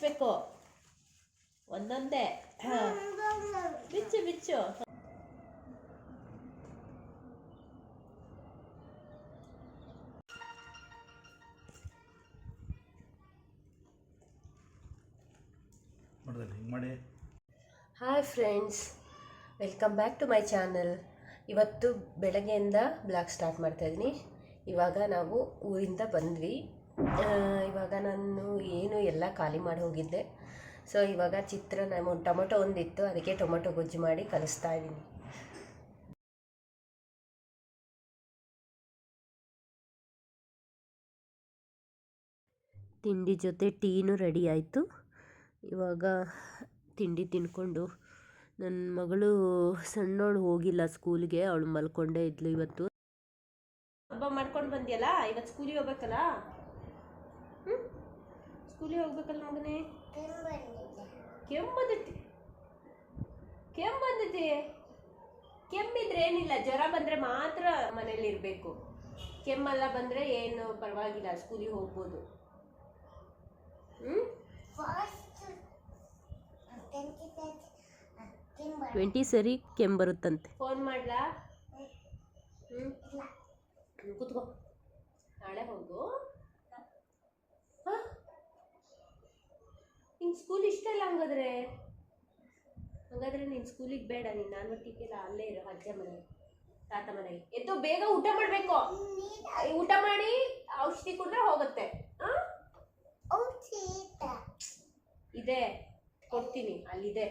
ಬಿಚ್ಚಬೇಕು ಒಂದೊಂದೇ. ಬಿಚ್ಚು ಬಿಚ್ಚು. ಮಾಡಿ. Hi friends welcome back to my channel. ಇವತ್ತು ಬೆಳಗ್ಗೆಯಿಂದ ಬ್ಲಾಗ್ ಸ್ಟಾರ್ಟ್ ಮಾಡ್ತಾಯಿದ್ದೀನಿ ಇವಾಗ ನಾವು ಊರಿಂದ ಬಂದ್ವಿ. ಇವಾಗ ನಾನು ಏನು ಎಲ್ಲ ಖಾಲಿ ಮಾಡಿ ಹೋಗಿದ್ದೆ. ಸೊ ಇವಾಗ ಚಿತ್ರ ಒಂದು ಟೊಮೊಟೊ ಒಂದಿತ್ತು, ಅದಕ್ಕೆ ಟೊಮೊಟೊ ಗೊಜ್ಜು ಮಾಡಿ ಕಲಿಸ್ತಾ ಇದ್ದೀನಿ. ತಿಂಡಿ ಜೊತೆ ಟೀನು ರೆಡಿ ಆಯಿತು. ಇವಾಗ ತಿಂಡಿ ತಿನ್ಕೊಂಡು ನನ್ನ ಮಗಳು ಸಣ್ಣವಳು ಹೋಗಿಲ್ಲ ಸ್ಕೂಲ್ಗೆ, ಅವಳು ಮಲ್ಕೊಂಡೇ ಇದ್ಲು ಇವತ್ತು. ಹಬ್ಬ ಮಾಡ್ಕೊಂಡು ಬಂದಿಯಲ್ಲ? ಇವತ್ತು ಸ್ಕೂಲಿಗೆ ಹೋಗ್ಬೇಕಲ್ಲ? ಸ್ಕೂಲಿಗೆ ಹೋಗ್ಬೇಕಲ್ಲ ಮಗನೇ? ಕೆಮ್ಮು ಬಂದೈತಿ ಕೆಮ್ಮು ಬಂದೈತಿ ಕೆಮ್ಮಿದ್ರೆ ಏನಿಲ್ಲ ಜ್ವರ ಬಂದರೆ ಮಾತ್ರ ಮನೇಲಿ ಇರಬೇಕು. ಕೆಮ್ಮೆಲ್ಲ ಬಂದರೆ ಏನು ಪರವಾಗಿಲ್ಲ ಸ್ಕೂಲಿಗೆ ಹೋಗ್ಬೋದು. ಹ್ಞೂ ಟ್ವೆಂಟಿ ಸರಿ ಕೆಮ್ಮು ಬರುತ್ತಂತೆ. ಫೋನ್ ಮಾಡ್ಲಾ? ಹ್ಞೂ ಕೂತ್ಕೋ. ನಾಳೆ ಹೋಗು. ನಿಂಗೆ ಸ್ಕೂಲ್ ಇಷ್ಟ ಇಲ್ಲ ಹಂಗಾದ್ರೆ? ಹಂಗಾದ್ರೆ ನೀನು ಸ್ಕೂಲಿಗೆ ಬೇಡ, ನೀನು ನಾನು ಒಟ್ಟಿಗೆಲ್ಲ ಅಲ್ಲೇ ಇರೋ ಅಜ್ಜ ಮನೆ, ತಾತ ಮನೆಗೆ ಎದ್ದು ಬೇಗ ಊಟ ಮಾಡಬೇಕು. ಊಟ ಮಾಡಿ ಔಷಧಿ ಕುಡಿದ್ರೆ ಹೋಗುತ್ತೆ? ಇದೆ, ಕೊಡ್ತೀನಿ, ಅಲ್ಲಿದೆ.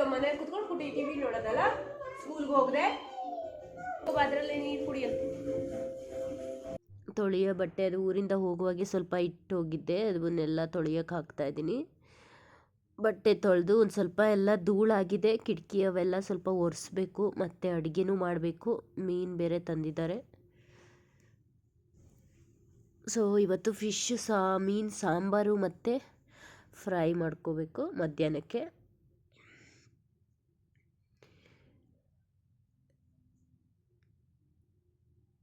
ಮನೇಲಿ ಕುತ್ಕೊಂಡು ಕುಟಿ ಟಿವಿ ನೋಡೋದಲ್ಲ? ಸ್ಕೂಲ್ಗೆ ಹೋಗ್ರೆ ಅದರಲ್ಲೇ ನೀರು ಕುಡಿಯೋದು ತೊಳೆಯೋ ಬಟ್ಟೆ ಅದು ಊರಿಂದ ಹೋಗುವಾಗೆ ಸ್ವಲ್ಪ ಇಟ್ಟು ಹೋಗಿದ್ದೆ. ಅದನ್ನೆಲ್ಲ ತೊಳೆಯೋಕೆ ಹಾಕ್ತಾ ಇದ್ದೀನಿ. ಬಟ್ಟೆ ತೊಳೆದು ಒಂದು ಸ್ವಲ್ಪ ಎಲ್ಲ ಧೂಳಾಗಿದೆ. ಕಿಟಕಿ ಅವೆಲ್ಲ ಸ್ವಲ್ಪ ಒರೆಸ್ಬೇಕು. ಮತ್ತು ಅಡುಗೆನೂ ಮಾಡಬೇಕು. ಮೀನು ಬೇರೆ ತಂದಿದ್ದಾರೆ. ಸೊ ಇವತ್ತು ಫಿಶ್ ಸಾ, ಮೀನು ಸಾಂಬಾರು ಮತ್ತು ಫ್ರೈ ಮಾಡ್ಕೋಬೇಕು ಮಧ್ಯಾಹ್ನಕ್ಕೆ.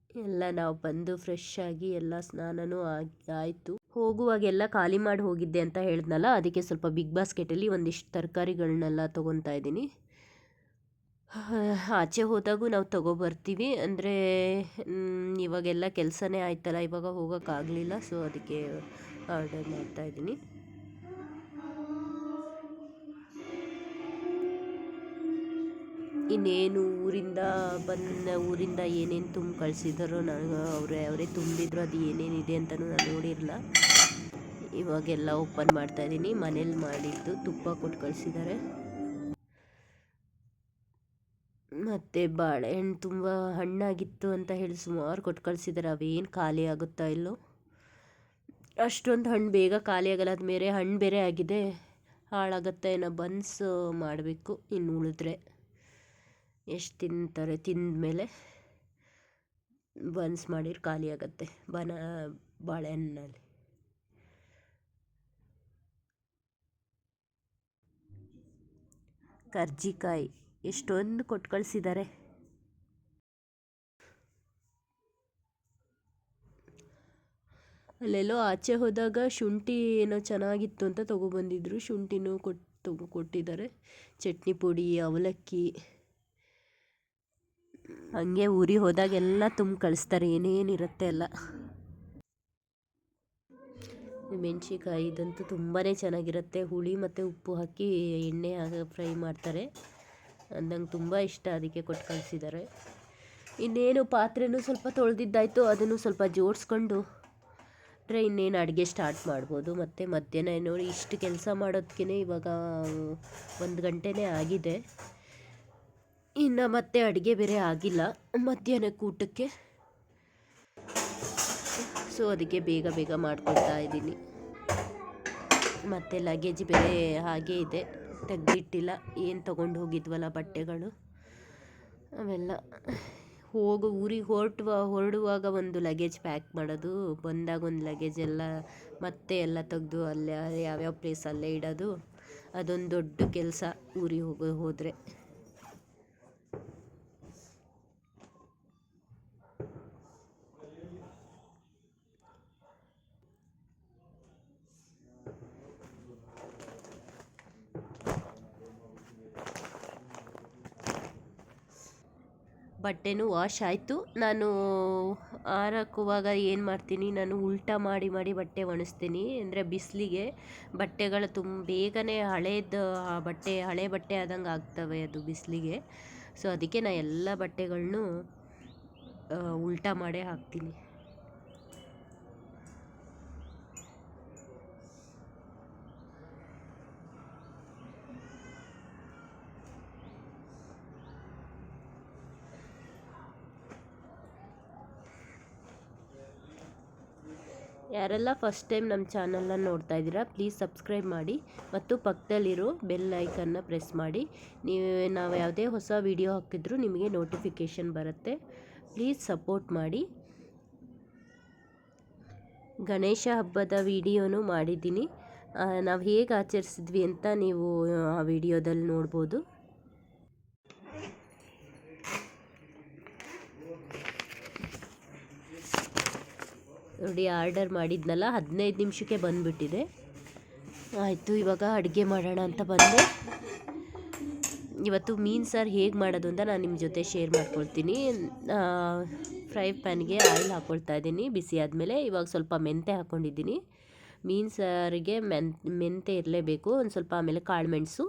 ಎಲ್ಲ ನಾವು ಬಂದು ಫ್ರೆಶ್ ಆಗಿ ಎಲ್ಲ ಸ್ನಾನನೂ ಆಗಿ, ಆಯಿತು. ಹೋಗುವಾಗೆಲ್ಲ ಖಾಲಿ ಮಾಡಿ ಹೋಗಿದ್ದೆ ಅಂತ ಹೇಳಿದ್ನಲ್ಲ, ಅದಕ್ಕೆ ಸ್ವಲ್ಪ ಬಿಗ್ ಬಾಸ್ಕೆಟಲ್ಲಿ ಒಂದಿಷ್ಟು ತರಕಾರಿಗಳನ್ನೆಲ್ಲ ತೊಗೊತಾ ಇದ್ದೀನಿ. ಆಚೆ ಹೋದಾಗೂ ನಾವು ತಗೊಬರ್ತೀವಿ ಅಂದರೆ ಇವಾಗೆಲ್ಲ ಕೆಲಸನೇ ಆಯ್ತಲ್ಲ, ಇವಾಗ ಹೋಗೋಕ್ಕಾಗಲಿಲ್ಲ ಸೊ ಅದಕ್ಕೆ ಆರ್ಡರ್ ಮಾಡ್ತಾಯಿದ್ದೀನಿ ಇನ್ನೇನು ಊರಿಂದ ಬಂದ ಊರಿಂದ ಏನೇನು ತುಂಬ ಕಳಿಸಿದಾರೋ ನನಗೆ ಅವರೇ ಅವರೇ ತುಂಬಿದ್ರು ಅದು ಏನೇನಿದೆ ಅಂತಲೂ ನಾನು ನೋಡಿರಲ್ಲ. ಇವಾಗೆಲ್ಲ ಓಪನ್ ಮಾಡ್ತಾಯಿದ್ದೀನಿ ಮನೇಲಿ ಮಾಡಿದ್ದು ತುಪ್ಪ ಕೊಟ್ಟು ಕಳಿಸಿದ್ದಾರೆ ಮತ್ತು ಬಾಳೆಹಣ್ಣು ತುಂಬ ಹಣ್ಣಾಗಿತ್ತು ಅಂತ ಹೇಳಿ ಸುಮಾರು ಕೊಟ್ಟು ಕಳಿಸಿದ್ದಾರೆ ಅವೇನು ಖಾಲಿ ಆಗುತ್ತಾ ಇಲ್ಲೋ. ಅಷ್ಟೊಂದು ಹಣ್ಣು ಬೇಗ ಖಾಲಿ ಆಗಲ್ಲ ಅದು ಹಣ್ಣು ಬೇರೆ ಆಗಿದೆ. ಹಾಳಾಗತ್ತೆ ಏನೋ ಬನ್ಸ್ ಮಾಡಬೇಕು, ಇನ್ನು ಉಳಿದ್ರೆ. ಎಷ್ಟು ತಿಂತಾರೆ, ತಿಂದಮೇಲೆ ಬನ್ಸ್ ಮಾಡಿದ್ರೆ ಖಾಲಿ ಆಗುತ್ತೆ, ಬನ, ಬಾಳೆಹಣ್ಣಲ್ಲಿ. ಕರ್ಜಿಕಾಯಿ, ಎಷ್ಟೊಂದು ಕೊಟ್ಟು ಕಳಿಸಿದ್ದಾರೆ ಅಲ್ಲೆಲ್ಲೋ ಆಚೆ ಹೋದಾಗ ಶುಂಠಿ ಏನೋ ಚೆನ್ನಾಗಿತ್ತು ಅಂತ ತೊಗೊಬಂದಿದ್ರು, ಶುಂಠಿನೂ ಕೊಟ್ಟು ಕೊಟ್ಟಿದ್ದಾರೆ ಚಟ್ನಿ ಪುಡಿ, ಅವಲಕ್ಕಿ. ಹಂಗೆ ಊರಿಗೆ ಹೋದಾಗೆಲ್ಲ ತುಂಬ ಕಳಿಸ್ತಾರೆ ಏನೇನಿರುತ್ತೆ ಎಲ್ಲ. ಮೆಣಸಿಕಾಯಿ ಇದಂತೂ ತುಂಬಾ ಚೆನ್ನಾಗಿರುತ್ತೆ. ಹುಳಿ ಮತ್ತು ಉಪ್ಪು ಹಾಕಿ ಎಣ್ಣೆ ಫ್ರೈ ಮಾಡ್ತಾರೆ. ನಂಗೆ ತುಂಬ ಇಷ್ಟ ಅದಕ್ಕೆ ಕೊಟ್ಟು ಕಳಿಸಿದ್ದಾರೆ. ಇನ್ನೇನು ಪಾತ್ರೆನೂ ಸ್ವಲ್ಪ ತೊಳೆದಿದ್ದಾಯಿತು, ಅದನ್ನು ಸ್ವಲ್ಪ ಜೋಡಿಸ್ಕೊಂಡು ಅಂದರೆ ಇನ್ನೇನು ಅಡುಗೆ ಸ್ಟಾರ್ಟ್ ಮಾಡ್ಬೋದು. ಮತ್ತು ಮಧ್ಯಾಹ್ನ ನೋಡಿ ಇಷ್ಟು ಕೆಲಸ ಮಾಡೋದಕ್ಕೇ ಇವಾಗ ಒಂದು ಗಂಟೆನೇ ಆಗಿದೆ. ಇನ್ನು ಮತ್ತೆ ಅಡುಗೆ ಬೇರೆ ಆಗಿಲ್ಲ. ಮಧ್ಯಾಹ್ನಕ್ಕೆ ಊಟಕ್ಕೆ. ಸೊ ಅದಕ್ಕೆ ಬೇಗ ಬೇಗ ಮಾಡ್ಕೊಳ್ತಾ ಇದ್ದೀನಿ. ಮತ್ತು ಲಗೇಜ್ ಬೇರೆ ಹಾಗೇ ಇದೆ. ತೆಗೆದಿಟ್ಟಿಲ್ಲ. ಏನು ತೊಗೊಂಡು ಹೋಗಿದ್ವಲ್ಲ ಬಟ್ಟೆಗಳು? ಅವೆಲ್ಲ ಹೋಗು, ಊರಿಗೆ ಹೊರಟುವ, ಹೊರಡುವಾಗ ಒಂದು ಲಗೇಜ್ ಪ್ಯಾಕ್ ಮಾಡೋದು, ಬಂದಾಗ ಒಂದು ಲಗೇಜ್ ಎಲ್ಲ ಮತ್ತೆ ಎಲ್ಲ ತೆಗೆದು ಅಲ್ಲೇ ಯಾವ್ಯಾವ ಪ್ಲೇಸ್ ಅಲ್ಲೇ ಇಡೋದು. ಅದೊಂದು ದೊಡ್ಡ ಕೆಲಸ ಊರಿಗೆ ಹೋಗೋ, ಹೋದರೆ. ಬಟ್ಟೆನೂ ವಾಶ್ ಆಯಿತು. ನಾನು ಆರಾಕುವಾಗ ಏನು ಮಾಡ್ತೀನಿ, ನಾನು ಉಲ್ಟಾ ಮಾಡಿ ಮಾಡಿ ಬಟ್ಟೆ ಒಣಸ್ತೀನಿ. ಅಂದರೆ ಬಿಸಿಲಿಗೆ ಬಟ್ಟೆಗಳು ತುಂಬ ಬೇಗನೆ ಹಳೇದು ಬಟ್ಟೆ, ಹಳೆ ಬಟ್ಟೆ ಆದಂಗೆ ಆಗ್ತವೆ ಅದು ಬಿಸಿಲಿಗೆ. ಸೊ ಅದಕ್ಕೆ ನಾನು ಎಲ್ಲ ಬಟ್ಟೆಗಳನ್ನೂ ಉಲ್ಟಾ ಮಾಡೇ ಹಾಕ್ತೀನಿ. ಯಾರೆಲ್ಲ ಫಸ್ಟ್ ಟೈಮ್ ನಮ್ಮ ಚಾನಲ್ನ ನೋಡ್ತಾ ಇದ್ದೀರಾ ಪ್ಲೀಸ್ ಸಬ್ಸ್ಕ್ರೈಬ್ ಮಾಡಿ ಮತ್ತು ಪಕ್ಕದಲ್ಲಿರೋ ಬೆಲ್ ಐಕನ್ನ ಪ್ರೆಸ್ ಮಾಡಿ. ನೀವು ನಾವು ಯಾವುದೇ ಹೊಸ ವಿಡಿಯೋ ಹಾಕಿದ್ರೂ ನಿಮಗೆ ನೋಟಿಫಿಕೇಷನ್ ಬರುತ್ತೆ. ಪ್ಲೀಸ್ ಸಪೋರ್ಟ್ ಮಾಡಿ. ಗಣೇಶ ಹಬ್ಬದ ವಿಡಿಯೋನೂ ಮಾಡಿದ್ದೀನಿ. ನಾವು ಹೇಗೆ ಆಚರಿಸಿದ್ವಿ ಅಂತ ನೀವು ಆ ವಿಡಿಯೋದಲ್ಲಿ ನೋಡ್ಬೋದು. ನೋಡಿ, ಆರ್ಡರ್ ಮಾಡಿದ್ನಲ್ಲ, ಹದಿನೈದು ನಿಮಿಷಕ್ಕೆ ಬಂದುಬಿಟ್ಟಿದೆ. ಆಯಿತು, ಇವಾಗ ಅಡುಗೆ ಮಾಡೋಣ ಅಂತ ಬಂದೆ. ಇವತ್ತು ಮೀನು ಸಾರು ಹೇಗೆ ಮಾಡೋದು ಅಂತ ನಾನು ನಿಮ್ಮ ಜೊತೆ ಶೇರ್ ಮಾಡ್ಕೊಳ್ತೀನಿ. ಫ್ರೈ ಪ್ಯಾನ್ಗೆ ಆಯಿಲ್ ಹಾಕ್ಕೊಳ್ತಾ ಇದ್ದೀನಿ, ಬಿಸಿ ಆದಮೇಲೆ. ಇವಾಗ ಸ್ವಲ್ಪ ಮೆಂತೆ ಹಾಕ್ಕೊಂಡಿದ್ದೀನಿ ಮೀನು ಸಾರಿಗೆ ಮೆನ್ ಮೆಂತೆ ಇರಲೇಬೇಕು, ಒಂದು ಸ್ವಲ್ಪ ಆಮೇಲೆ ಕಾಳುಮೆಣಸು.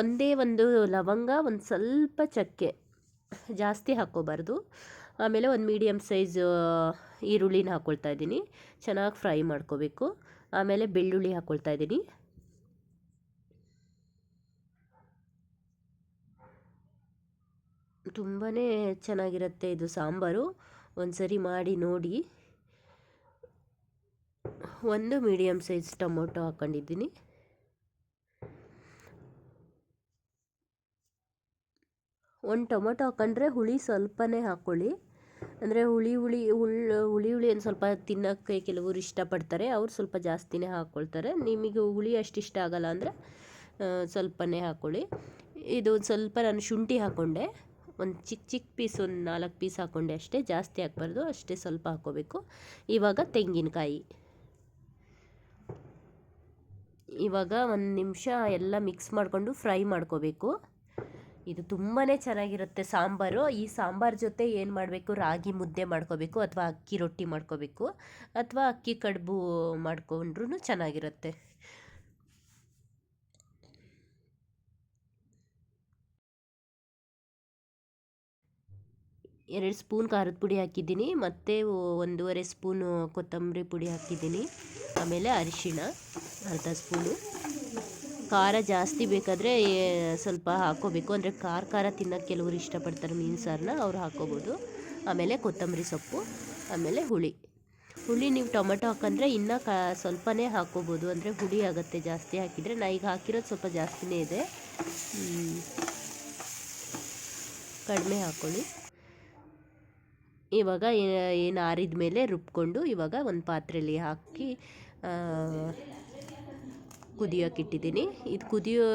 ಒಂದೇ ಒಂದು ಲವಂಗ, ಒಂದು ಸ್ವಲ್ಪ ಚಕ್ಕೆ ಜಾಸ್ತಿ ಹಾಕ್ಕೋಬಾರ್ದು. ಆಮೇಲೆ ಒಂದು ಮೀಡಿಯಮ್ ಸೈಜ್ ಈರುಳ್ಳಿನ ಹಾಕ್ಕೊಳ್ತಾ ಇದ್ದೀನಿ. ಚೆನ್ನಾಗಿ ಫ್ರೈ ಮಾಡ್ಕೋಬೇಕು. ಆಮೇಲೆ ಬೆಳ್ಳುಳ್ಳಿ ಹಾಕ್ಕೊಳ್ತಾ ಇದ್ದೀನಿ. ತುಂಬಾ ಚೆನ್ನಾಗಿರುತ್ತೆ ಇದು ಸಾಂಬಾರು. ಒಂದು ಸರಿ ಮಾಡಿ ನೋಡಿ. ಒಂದು ಮೀಡಿಯಮ್ ಸೈಜ್ ಟೊಮೊಟೊ ಹಾಕ್ಕೊಂಡಿದ್ದೀನಿ ಒಂದು ಟೊಮೊಟೊ ಹಾಕ್ಕೊಂಡ್ರೆ ಹುಳಿ ಸ್ವಲ್ಪನೇ ಹಾಕ್ಕೊಳ್ಳಿ ಅಂದರೆ ಹುಳಿ ಹುಳಿ ಹುಳ್ಳು ಹುಳಿ ಹುಳಿ ಒಂದು ಸ್ವಲ್ಪ ತಿನ್ನೋಕ್ಕೆ ಕೆಲವರು ಇಷ್ಟಪಡ್ತಾರೆ, ಅವ್ರು ಸ್ವಲ್ಪ ಜಾಸ್ತಿನೇ ಹಾಕ್ಕೊಳ್ತಾರೆ ನಿಮಗೆ ಹುಳಿ ಅಷ್ಟು ಇಷ್ಟ ಆಗಲ್ಲ ಅಂದರೆ ಸ್ವಲ್ಪನೇ ಹಾಕ್ಕೊಳ್ಳಿ ಇದು ಸ್ವಲ್ಪ ನಾನು ಶುಂಠಿ ಹಾಕ್ಕೊಂಡೆ ಒಂದು ಚಿಕ್ಕ ಚಿಕ್ಕ ಪೀಸ್, ಒಂದು ನಾಲ್ಕು ಪೀಸ್ ಹಾಕ್ಕೊಂಡೆ ಅಷ್ಟೇ. ಜಾಸ್ತಿ ಹಾಕ್ಬಾರ್ದು, ಅಷ್ಟೇ ಸ್ವಲ್ಪ ಹಾಕ್ಕೋಬೇಕು ಇವಾಗ ತೆಂಗಿನಕಾಯಿ. ಇವಾಗ ಒಂದು ನಿಮಿಷ ಎಲ್ಲ ಮಿಕ್ಸ್ ಮಾಡಿಕೊಂಡು ಫ್ರೈ ಮಾಡ್ಕೋಬೇಕು. ಇದು ತುಂಬಾ ಚೆನ್ನಾಗಿರುತ್ತೆ ಸಾಂಬಾರು. ಈ ಸಾಂಬಾರು ಜೊತೆ ಏನು ಮಾಡಬೇಕು? ರಾಗಿ ಮುದ್ದೆ ಮಾಡ್ಕೋಬೇಕು ಅಥವಾ ಅಕ್ಕಿ ರೊಟ್ಟಿ ಮಾಡ್ಕೋಬೇಕು ಅಥವಾ ಅಕ್ಕಿ ಕಡುಬು ಮಾಡ್ಕೊಂಡ್ರೂ ಚೆನ್ನಾಗಿರುತ್ತೆ. ಎರಡು ಸ್ಪೂನ್ ಖಾರದ ಪುಡಿ ಹಾಕಿದ್ದೀನಿ ಮತ್ತು ಒಂದೂವರೆ ಸ್ಪೂನು ಕೊತ್ತಂಬರಿ ಪುಡಿ ಹಾಕಿದ್ದೀನಿ. ಆಮೇಲೆ ಅರಿಶಿಣ, ಅರ್ಧ ಸ್ಪೂನು. ಖಾರ ಜಾಸ್ತಿ ಬೇಕಾದರೆ ಸ್ವಲ್ಪ ಹಾಕ್ಕೋಬೇಕು. ಅಂದರೆ ಖಾರ ಖಾರ ತಿನ್ನೋಕ್ಕೆ ಕೆಲವರು ಇಷ್ಟಪಡ್ತಾರೆ ಮೀನು ಸಾರನ್ನ ಅವ್ರು ಹಾಕ್ಕೋಬೋದು. ಆಮೇಲೆ ಕೊತ್ತಂಬರಿ ಸೊಪ್ಪು, ಆಮೇಲೆ ಹುಳಿ. ಹುಳಿ ನೀವು ಟೊಮೆಟೊ ಹಾಕಂದ್ರೆ ಇನ್ನೂ ಕ, ಸ್ವಲ್ಪನೇ ಹಾಕ್ಕೋಬೋದು. ಅಂದರೆ ಹುಳಿ ಆಗುತ್ತೆ ಜಾಸ್ತಿ ಹಾಕಿದರೆ. ನಾ ಈಗ ಹಾಕಿರೋದು ಸ್ವಲ್ಪ ಜಾಸ್ತಿನೇ ಇದೆ. ಕಡಿಮೆ ಹಾಕ್ಕೊಳ್ಳಿ ಇವಾಗ ಏನು ಆರಿದ ಮೇಲೆ ರುಬ್ಕೊಂಡು ಇವಾಗ ಒಂದು ಪಾತ್ರೆಯಲ್ಲಿ ಹಾಕಿ ಕುದಿಯೋಕೆ ಇಟ್ಟಿದ್ದೀನಿ ಇದು ಕುದಿಯೋ,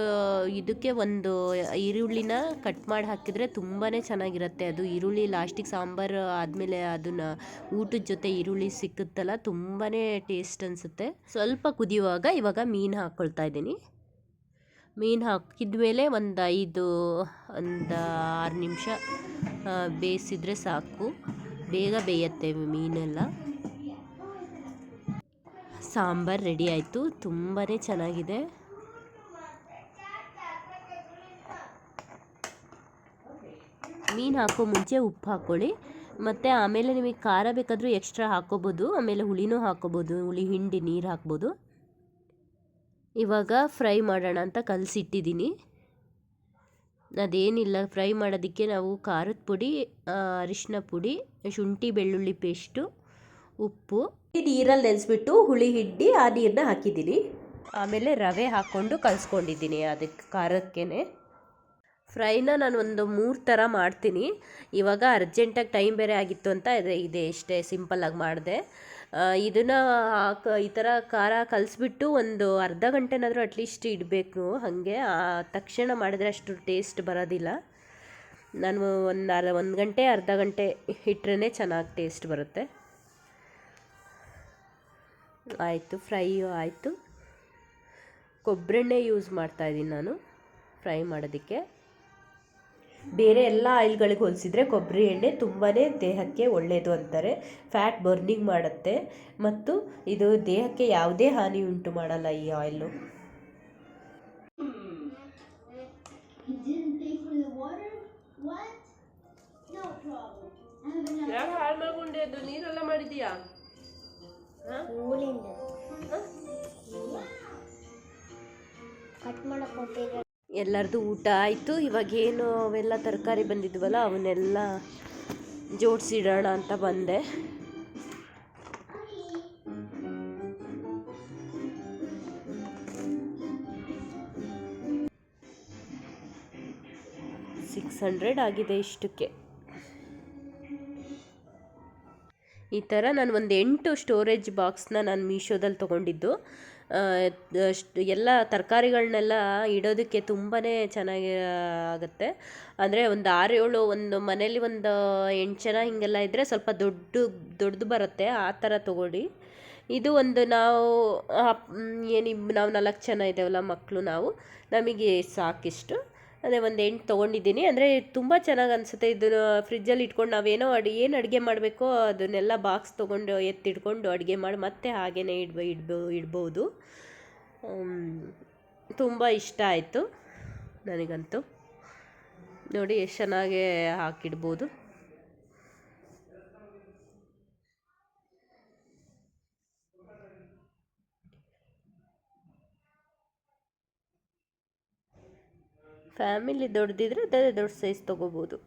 ಇದಕ್ಕೆ ಒಂದು ಈರುಳ್ಳಿನ ಕಟ್ ಮಾಡಿ ಹಾಕಿದರೆ ತುಂಬಾ ಚೆನ್ನಾಗಿರುತ್ತೆ. ಅದು ಈರುಳ್ಳಿ, ಲಾಸ್ಟಿಗೆ ಸಾಂಬಾರು ಆದಮೇಲೆ ಅದನ್ನು ಊಟದ ಜೊತೆ ಈರುಳ್ಳಿ ಸಿಕ್ಕುತ್ತಲ್ಲ ತುಂಬಾ ಟೇಸ್ಟ್ ಅನಿಸುತ್ತೆ. ಸ್ವಲ್ಪ ಕುದಿಯುವಾಗ ಇವಾಗ ಮೀನು ಹಾಕ್ಕೊಳ್ತಾ ಇದ್ದೀನಿ. ಮೀನು ಹಾಕಿದ ಮೇಲೆ ಒಂದು ಐದು, ಒಂದು ಆರು ನಿಮಿಷ ಬೇಯಿಸಿದರೆ ಸಾಕು. ಬೇಗ ಬೇಯುತ್ತೆ ಮೀನೆಲ್ಲ. ಸಾಂಬಾರು ರೆಡಿ ಆಯಿತು. ತುಂಬಾ ಚೆನ್ನಾಗಿದೆ. ಮೀನು ಹಾಕೋ ಮುಂಚೆ ಉಪ್ಪು ಹಾಕ್ಕೊಳ್ಳಿ ಮತ್ತು ಆಮೇಲೆ ನಿಮಗೆ ಖಾರ ಬೇಕಾದರೂ ಎಕ್ಸ್ಟ್ರಾ ಹಾಕ್ಕೋಬೋದು ಆಮೇಲೆ ಹುಳಿನೂ ಹಾಕ್ಕೋಬೋದು ಹುಳಿ, ಹಿಂಡಿ, ನೀರು ಹಾಕ್ಬೋದು. ಇವಾಗ ಫ್ರೈ ಮಾಡೋಣ ಅಂತ ಕಲಸಿಟ್ಟಿದ್ದೀನಿ. ಅದೇನಿಲ್ಲ, ಫ್ರೈ ಮಾಡೋದಕ್ಕೆ ನಾವು ಖಾರದ ಪುಡಿ ಅರಿಶಿನ ಪುಡಿ, ಶುಂಠಿ ಬೆಳ್ಳುಳ್ಳಿ ಪೇಸ್ಟು, ಉಪ್ಪು. ನೀರಲ್ಲಿ ನೆನೆಸ್ಬಿಟ್ಟು ಹುಳಿ ಹಿಂಡಿ ಆ ನೀರನ್ನ ಹಾಕಿದ್ದೀನಿ. ಆಮೇಲೆ ರವೆ ಹಾಕ್ಕೊಂಡು ಕಲಿಸ್ಕೊಂಡಿದ್ದೀನಿ ಅದಕ್ಕೆ ಖಾರಕ್ಕೇ ಫ್ರೈನ ನಾನು ಒಂದು ಮೂರು ಥರ ಮಾಡ್ತೀನಿ. ಇವಾಗ ಅರ್ಜೆಂಟಾಗಿ ಟೈಮ್ ಬೇರೆ ಆಗಿತ್ತು ಅಂತ ಇದೆ ಇದೆ ಇಷ್ಟೇ ಸಿಂಪಲ್ಲಾಗಿ ಮಾಡಿದೆ. ಇದನ್ನು ಹಾಕ, ಈ ಥರ ಖಾರ ಕಲಿಸ್ಬಿಟ್ಟು ಒಂದು ಅರ್ಧ ಗಂಟೆನಾದರೂ ಅಟ್ಲೀಸ್ಟ್ ಇಡಬೇಕು. ಹಾಗೆ ತಕ್ಷಣ ಮಾಡಿದ್ರೆ ಅಷ್ಟು ಟೇಸ್ಟ್ ಬರೋದಿಲ್ಲ. ನಾನು ಒಂದು ಅರ್ ಒಂದು ಗಂಟೆ, ಅರ್ಧ ಗಂಟೆ ಇಟ್ಟರೆ ಚೆನ್ನಾಗಿ ಟೇಸ್ಟ್ ಬರುತ್ತೆ. ಆಯಿತು ಫ್ರೈಯು ಆಯಿತು. ಕೊಬ್ಬರೆಣ್ಣೆ ಯೂಸ್ ಮಾಡ್ತಾಯಿದ್ದೀನಿ ನಾನು ಫ್ರೈ ಮಾಡೋದಕ್ಕೆ. ಬೇರೆ ಎಲ್ಲ ಆಯಿಲ್ಗಳಿಗೆ ಹೋಲಿಸಿದ್ರೆ ಕೊಬ್ಬರಿ ಎಣ್ಣೆ ತುಂಬಾ ದೇಹಕ್ಕೆ ಒಳ್ಳೆಯದು ಅಂತಾರೆ. ಫ್ಯಾಟ್ ಬರ್ನಿಂಗ್ ಮಾಡುತ್ತೆ. ಮತ್ತು ಇದು ದೇಹಕ್ಕೆ ಯಾವುದೇ ಹಾನಿ ಉಂಟು ಮಾಡಲ್ಲ ಈ ಆಯಿಲು ನೀರೆಲ್ಲ ಮಾಡಿದೀಯಾ ಎಲ್ಲರದು ಊಟ ಆಯಿತು. ಇವಾಗೇನು ಅವೆಲ್ಲ ತರಕಾರಿ ಬಂದಿದ್ವಲ್ಲ ಅವನ್ನೆಲ್ಲ ಜೋಡಿಸಿಡೋಣ ಅಂತ ಬಂದೆ. ಸಿಕ್ಸ್ ಹಂಡ್ರೆಡ್ ಆಗಿದೆ ಇಷ್ಟಕ್ಕೆ. ಈ ಥರ ನಾನು ಒಂದು ಎಂಟು ಸ್ಟೋರೇಜ್ ಬಾಕ್ಸ್ನ ನಾನು ಮೀಶೋದಲ್ಲಿ ತೊಗೊಂಡಿದ್ದು. ಎಲ್ಲ ತರಕಾರಿಗಳನ್ನೆಲ್ಲ ಇಡೋದಕ್ಕೆ ತುಂಬಾ ಚೆನ್ನಾಗಿ ಆಗುತ್ತೆ. ಅಂದರೆ ಒಂದು ಆರು ಏಳು ಒಂದು ಮನೇಲಿ ಒಂದು ಎಂಟು ಜನ ಹೀಗೆಲ್ಲ ಇದ್ದರೆ ಸ್ವಲ್ಪ ದೊಡ್ಡ, ದೊಡ್ಡದು ಬರುತ್ತೆ, ಆ ಥರ ತೊಗೊಳ್ಳಿ. ಇದು ಒಂದು ನಾವು ಏನು ನಾವು ನಾಲ್ಕು ಜನ ಇದ್ದೇವಲ್ಲ ಮಕ್ಕಳು ನಾವು. ನಮಗೆ ಸಾಕಿಷ್ಟು. ಅದೇ ಒಂದು ಎಂಟು ತೊಗೊಂಡಿದ್ದೀನಿ. ಅಂದರೆ ತುಂಬ ಚೆನ್ನಾಗಿ ಅನಿಸುತ್ತೆ. ಇದನ್ನು ಫ್ರಿಜ್ಜಲ್ಲಿ ಇಟ್ಕೊಂಡು ನಾವೇನೋ ಅಡಿ, ಏನು ಅಡುಗೆ ಮಾಡಬೇಕೋ ಅದನ್ನೆಲ್ಲ ಬಾಕ್ಸ್ ತೊಗೊಂಡು ಎತ್ತಿಟ್ಕೊಂಡು ಅಡುಗೆ ಮಾಡಿ ಮತ್ತೆ ಹಾಗೇ ಇಡ್ಬ, ಇಡ್ಬೋ, ಇಡ್ಬೋದು. ತುಂಬ ಇಷ್ಟ ಆಯಿತು ನನಗಂತೂ. ನೋಡಿ ಎಷ್ಟು ಚೆನ್ನಾಗಿ ಹಾಕಿಡ್ಬೋದು. ಫ್ಯಾಮಿಲಿ ದೊಡ್ಡದಿದ್ರೆ ಅದೇ ದೊಡ್ಡ ಸೈಜ್ ತೊಗೋಬೋದು.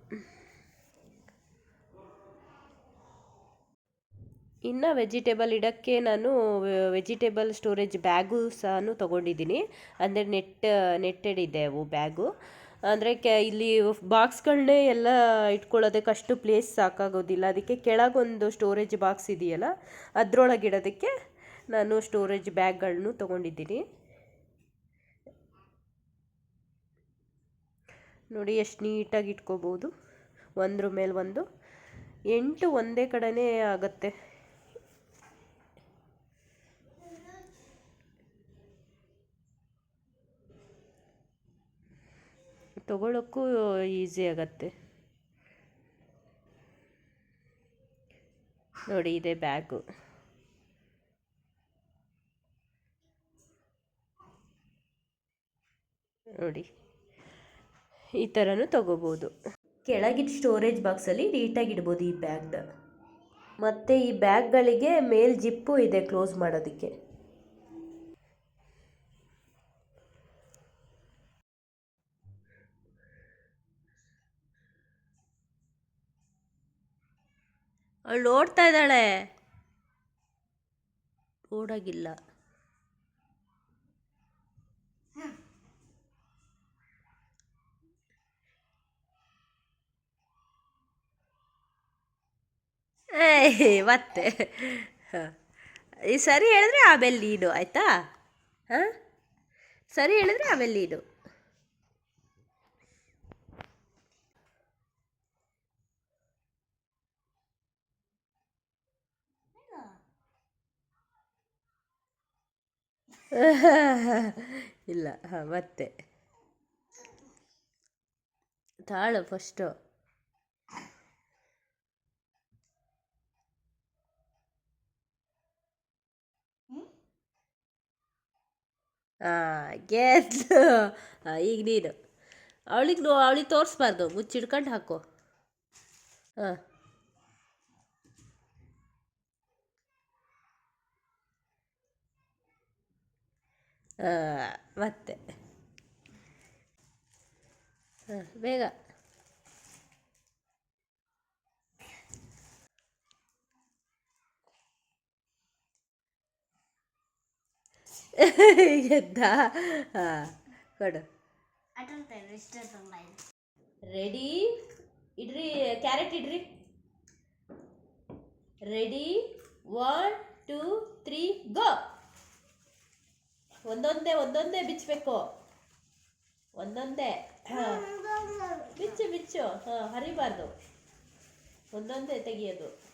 ಇನ್ನು ವೆಜಿಟೇಬಲ್ ಇಡೋಕ್ಕೆ ನಾನು ವೆಜಿಟೇಬಲ್ ಸ್ಟೋರೇಜ್ ಬ್ಯಾಗು ಸಹ ತೊಗೊಂಡಿದ್ದೀನಿ. ಅಂದರೆ ನೆಟ್ ನೆಟ್ಟೆಡ್ ಇದೆ ಅವು ಬ್ಯಾಗು ಅಂದರೆ ಕೆ, ಇಲ್ಲಿ ಬಾಕ್ಸ್ಗಳನ್ನೇ ಎಲ್ಲ ಇಟ್ಕೊಳ್ಳೋದಕ್ಕೆ ಅಷ್ಟು ಪ್ಲೇಸ್ ಸಾಕಾಗೋದಿಲ್ಲ. ಅದಕ್ಕೆ ಕೆಳಗೊಂದು ಸ್ಟೋರೇಜ್ ಬಾಕ್ಸ್ ಇದೆಯಲ್ಲ ಅದರೊಳಗೆ ಇಡೋದಕ್ಕೆ ನಾನು ಸ್ಟೋರೇಜ್ ಬ್ಯಾಗ್ಗಳನ್ನೂ ತೊಗೊಂಡಿದ್ದೀನಿ. ನೋಡಿ, ಎಷ್ಟು ನೀಟಾಗಿ ಇಟ್ಕೋಬೋದು. ಒಂದ್ರ ಮೇಲೆ ಒಂದು. ಎಂಟು ಒಂದೇ ಕಡೆನೇ ಆಗುತ್ತೆ. ತಗೊಳ್ಳೋಕ್ಕೂ ಈಸಿ ಆಗತ್ತೆ. ನೋಡಿ, ಇದೆ ಬ್ಯಾಗು. ನೋಡಿ. ಈ ಥರನೂ ತಗೋಬೋದು. ಕೆಳಗಿನ ಸ್ಟೋರೇಜ್ ಬಾಕ್ಸಲ್ಲಿ ನೀಟಾಗಿ ಇಡ್ಬೋದು ಈ ಬ್ಯಾಗ್ನ ಮತ್ತು ಈ ಬ್ಯಾಗ್ಗಳಿಗೆ ಮೇಲ್ ಜಿಪ್ಪು ಇದೆ ಕ್ಲೋಸ್ ಮಾಡೋದಕ್ಕೆ. ಅವಳು ನೋಡ್ತಾ ಇದ್ದಾಳೆ. ಓಡಾಗಿಲ್ಲ ಮತ್ತೆ. ಹಾಂ. ಈ ಸರಿ ಹೇಳಿದ್ರೆ ಆಮೇಲೆ ನೀನು ಆಯಿತಾ? ಹಾಂ? ಸರಿ ಹೇಳಿದ್ರೆ ಆಮೇಲೆ ನೀನು ಇಲ್ಲ, ಹಾಂ, ಮತ್ತೆ. ತಾಳು ಫಸ್ಟು ಗೆದ್ದು ಈಗ ನೀನು. ಅವಳಿಗೆ ನೋ ಅವಳಿಗೆ ತೋರಿಸ್ಬಾರ್ದು. ಮುಚ್ಚಿಡ್ಕೊಂಡು ಹಾಕು. ಹಾಂ. ಮತ್ತೆ. ಹಾಂ ಬೇಗ. ಗೆದ್ದ. ಕೊಡು. ರೆಡಿ? ಇಡ್ರಿ, ಕ್ಯಾರೆಟ್ ಇಡ್ರಿ. Ready? One, two, three, go. ಒಂದೊಂದೇ ಒಂದೊಂದೇ ಬಿಚ್ಚಬೇಕು ಒಂದೊಂದೇ. ಬಿಚ್ಚು ಬಿಚ್ಚು. ಹಾಂ, ಹರಿಬಾರ್ದು. ಒಂದೊಂದೇ ತೆಗಿಯೋದು.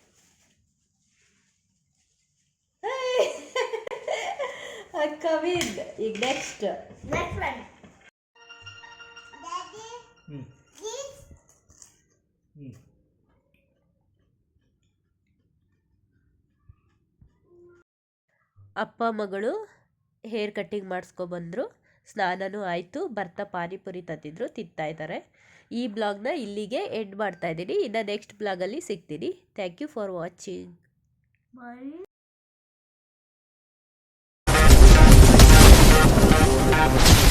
ಕವಿನ್ ಈಗ ನೆಕ್ಸ್ಟ್ ಹ್ಞೂ ಹ್ಞೂ ಅಪ್ಪ ಮಗಳು ಹೇರ್ ಕಟ್ಟಿಂಗ್ ಮಾಡಿಸ್ಕೊಬಂದರು ಸ್ನಾನನೂ ಆಯಿತು. ಬರ್ತಾ ಪಾನಿಪುರಿ ತಂದಿದ್ರು. ತಿಂತಾ ಇದ್ದಾರೆ ಈ ಬ್ಲಾಗ್ನ ಇಲ್ಲಿಗೆ ಎಂಡ್ ಮಾಡ್ತಾ ಇದ್ದೀನಿ. ಇನ್ನು ನೆಕ್ಸ್ಟ್ ಬ್ಲಾಗಲ್ಲಿ ಸಿಗ್ತೀನಿ. Thank you for watching. Música